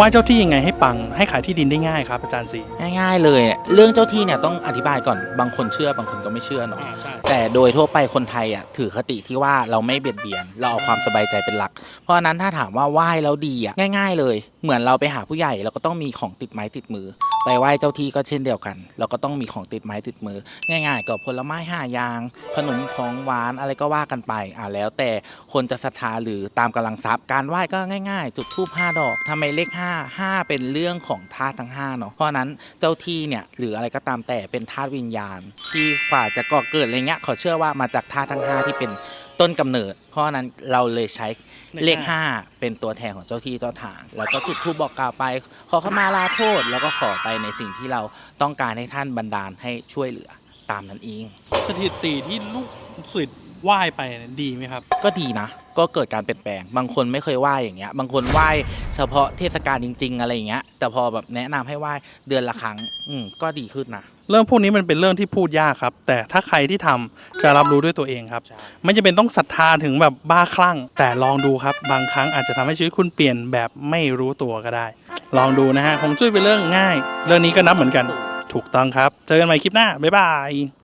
ไหว้เจ้าที่ยังไงให้ปังให้ขายที่ดินได้ง่ายครับอาจารย์สีง่ายๆเลยอะเรื่องเจ้าที่เนี่ยต้องอธิบายก่อนบางคนเชื่อบางคนก็ไม่เชื่อเนาะใช่แต่โดยทั่วไปคนไทยอะถือคติที่ว่าเราไม่เบียดเบียน เราเอาความสบายใจเป็นหลัก เพราะฉะนั้นถ้าถามว่าไหว้แล้วดีอะง่าย ๆ เลย เหมือนเราไปหาผู้ใหญ่เราก็ต้องมีของติดไม้ติดมือ ไปไหว้เจ้าที่ก็เช่นเดียวกัน เราก็ต้องมีของติดไม้ติดมือ ง่าย ๆ ก็ผลไม้ห้าอย่าง ขนมของหวานอะไรก็ว่ากันไปอ่าแล้วแต่คนจะศรัทธาหรือตามกำลังทรัพย์ การไหว้ก็ง่าย ๆ จุดธูปห้าดอกทำไมเลขห้าห้าเป็นเรื่องของธาตุทั้งห้าเนาะเพราะฉะนั้นเจ้าที่เนี่ยหรืออะไรก็ตามแต่เป็นธาตุวิญญาณ ที่กว่าจะก่อเกิดอะไรเงี้ยเขาเชื่อว่ามาจากธาตุทั้งห้าที่เป็น ต้นกำเนิด เพราะฉะนั้นเราเลยใช้เลข5เป็นตัวแทนของเจ้าที่เจ้าทาง แล้วก็จุดธูปบอกกล่าวไป ขอขมาลาโทษ แล้วก็ขอไปในสิ่งที่เราต้องการให้ท่านบันดาลให้ช่วยเหลือ ตามนั้นเอง สถิติที่ลูกศิษย์ไหว้ไปเนี่ยดีไหมครับ ก็ดีนะ ก็เกิดการเปลี่ยนแปลง บางคนไม่เคยไหว้อย่างเงี้ย บางคนไหว้เฉพาะเทศกาลจริง ๆ อะไรอย่างเงี้ย แต่พอแบบแนะนำให้ไหว้เดือนละครั้ง อืมก็ดีขึ้นนะเรื่องพวกนี้มันเป็นเรื่องที่พูดยากครับ แต่ถ้าใครที่ทำจะรับรู้ด้วยตัวเองครับไม่จำเป็นต้องศรัทธาถึงแบบบ้าคลั่ง แต่ลองดูครับ บางครั้งอาจจะทำให้ชีวิตคุณเปลี่ยนแบบไม่รู้ตัวก็ได้ ลองดูนะฮะคงจุ้ยเป็นเรื่องง่าย เรื่องนี้ก็นับเหมือนกัน ถูกต้องครับ เจอกันใหม่คลิปหน้า บ๊ายบาย